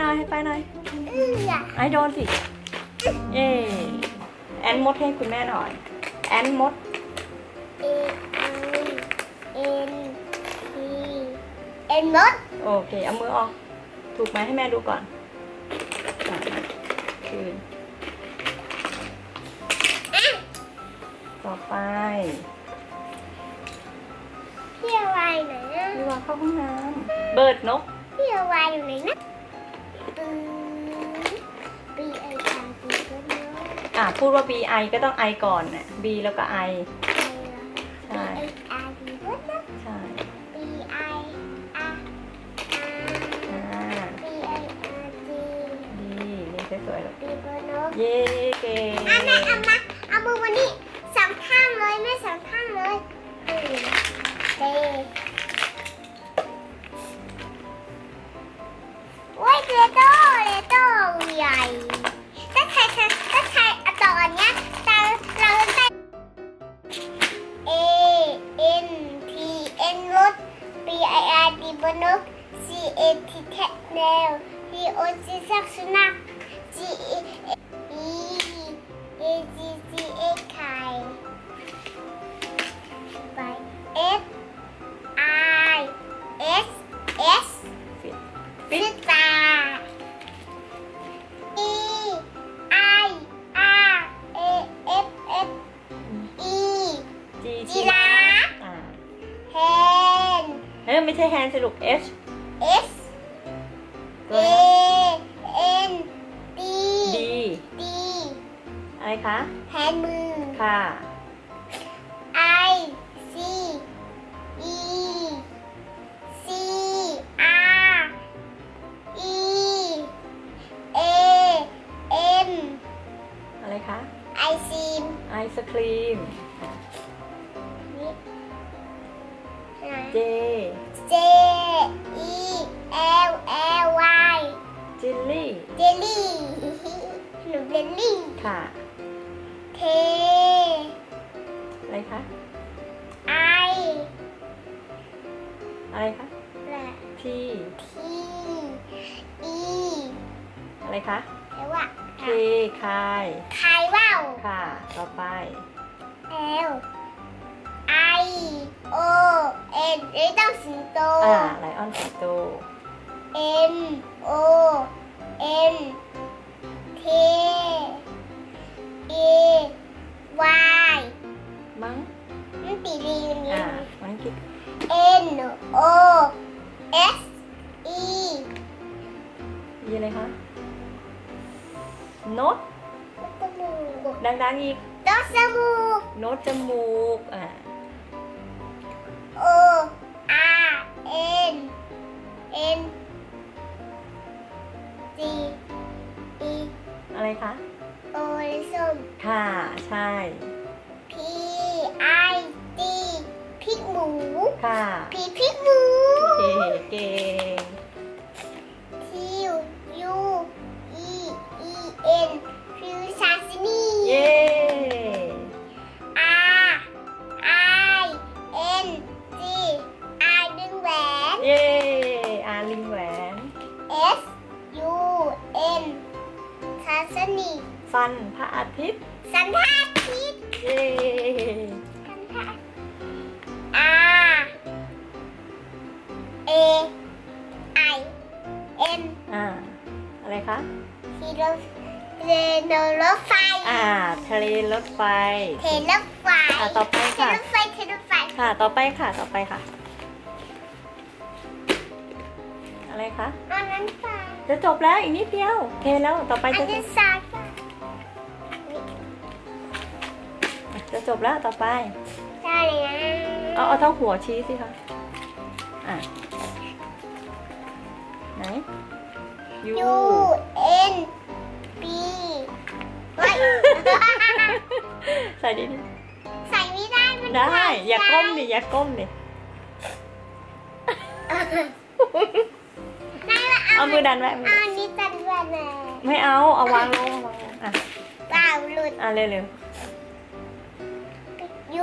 หน่อยให้ไปหน่อยเอื้อไอ้โดนสิเย่แอนมดให้คุณแม่หน่อย แอนมดเอไอเอ็นทีเอ็นมดโอเคเอามือออก ถูกไหมให้แม่ดูก่อนอะคืนต่อไปพี่เอาไว้ไหนนะพี่วางเข้าห้องน้ำเบิร์ดนก พี่เอาไว้อยู่ไหนนะ อืม B I R D ก็เนาะอะพูดว่า B I ก็ต้อง I ก่อนน่ะ B แล้วก็ I ใช่ B I R D ก็เนาะใช่ B I R อ่า B I R D ดีเรียนสวยๆลูก B ก็เนาะเย้เก่งอะแม่เอามาเอามือวันนี้สองข้างเลยแม่สองข้างเลยอืมเต B I R D บนก C A Hand เฮ้ยไม่ใช่แฮนด์สิลูก H S ตัว A อะไร N D D D อะไรคะ แฮนมือ ค่ะ I C E C R E A M อะไรคะ I seem ไอศครีมนี่ J J E L L Y จิลลี่ เจลลี่หนูเจลลี่ค่ะ เท อะไรคะ ไออะไรคะ และ P พีอีอะไรคะ แปลว่า K คายใครว่าวค่ะ ต่อไป L I O N ไม่ต้องสิงโตอ่าไลออนสิงโต M O N T A Y มั้งมันตีรีอย่างนี้อ่ามังคิด N O S E ยีอะไรคะโนตจมูกดั egg. นีฟันพระอาทิตย์ สันทาทิตย์เย้สันทา R A I N อ่าอะไรคะทีรถเรโนรถไฟ อ่าทะเลรถไฟเทรถไฟอะต่อไปเทค่ะรถไฟเทรถไฟ ค่ะ ต่อไปค่ะ ต่อไปค่ะ อะไรคะอันนั้นไฟจะจบแล้วอีกนิดเดียว เทแล้วต่อไปอันจะจนี้บสา จะจบแล้วต่อไปใช่เลยเอาเอาเท่าหัวชี้สิคะอะไหน U ยูเอ็นบีเฮ้ยใส่ดิดิใส่ไม่ได้มันได้ใส่อย่าก้มดิอย่าก้มดิได้ละเอามือดันไว้เอาอันนี้จันวันเลยไม่เอา เอาวางลงเอาวางลงอะเปล่าหลุดอะเร็ว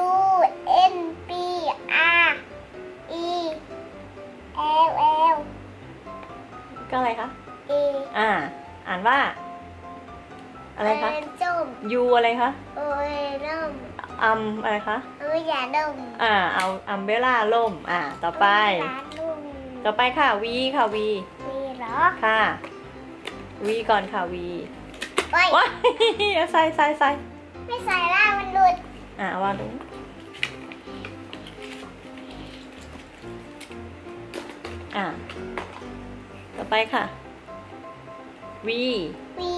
U N B R E L L ๆก็อะไรคะ E เออ่า อ่านว่า อะไรคะ ส้มยูอะไรคะ โอเอร่มอัมอะไรคะ เอาอย่าดมอ่า เอาอัมเบล่าล่ม อ่า ต่อไปร้านลุงต่อไปค่ะวีค่ะวีมีเหรอค่ะวีก่อนค่ะวีโอ้ยว้ายใส่ใส่ใส่ไม่ใส่ล่างมันหลุด อ่าวางตรงนี้อ่าต่อไปค่ะวีวี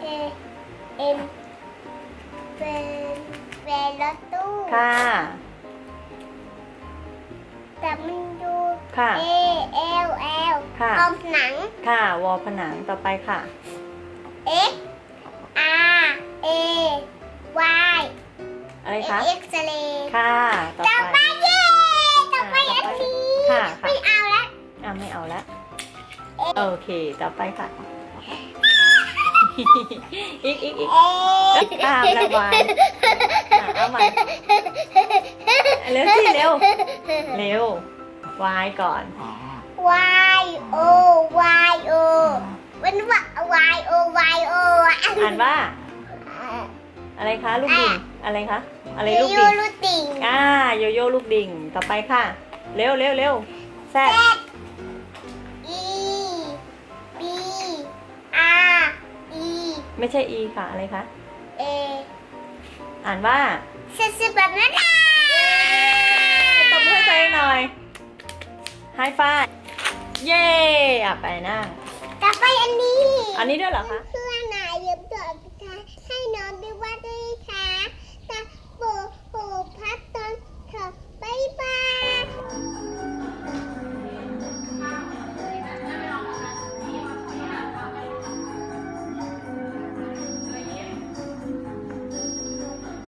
เอเอ็มเป็นเป็นรถตู้ค่ะ แต่มันดู ค่ะเอเอลเอลค่ะอมหนัง ค่ะ วอผนังต่อไปค่ะ X R A Y อะไรคะ X เรย์ค่ะต่อต่อไปไปเย่ต่อไปอันนี้ค่ะค่ะไม่เอาละอะไม่เอาละโอเคต่อไปค่ะอีกอีกอีกเอตามระบายอะเอาใหม่เร็วสิเร็วเร็ววายก่อน Y O Y O มันว่า Y O Y O อ่านว่า อะไรคะลูกดิ่งอะไรคะ อะไรลูกยูดิ่งลูกติ่งอ่าโยโย่ลูกดิ่งต่อไปค่ะ เร็วเร็วเร็วแซด Z E B R E ไม่ใช่อีค่ะ อะไรคะ A อ่านว่าเสร็จแบบนั้นอะตบมือให้ตัวเองหน่อยไฮไฟเย้อะไปนั่งต่อไปอันนี้ อันนี้ด้วยเหรอคะคือ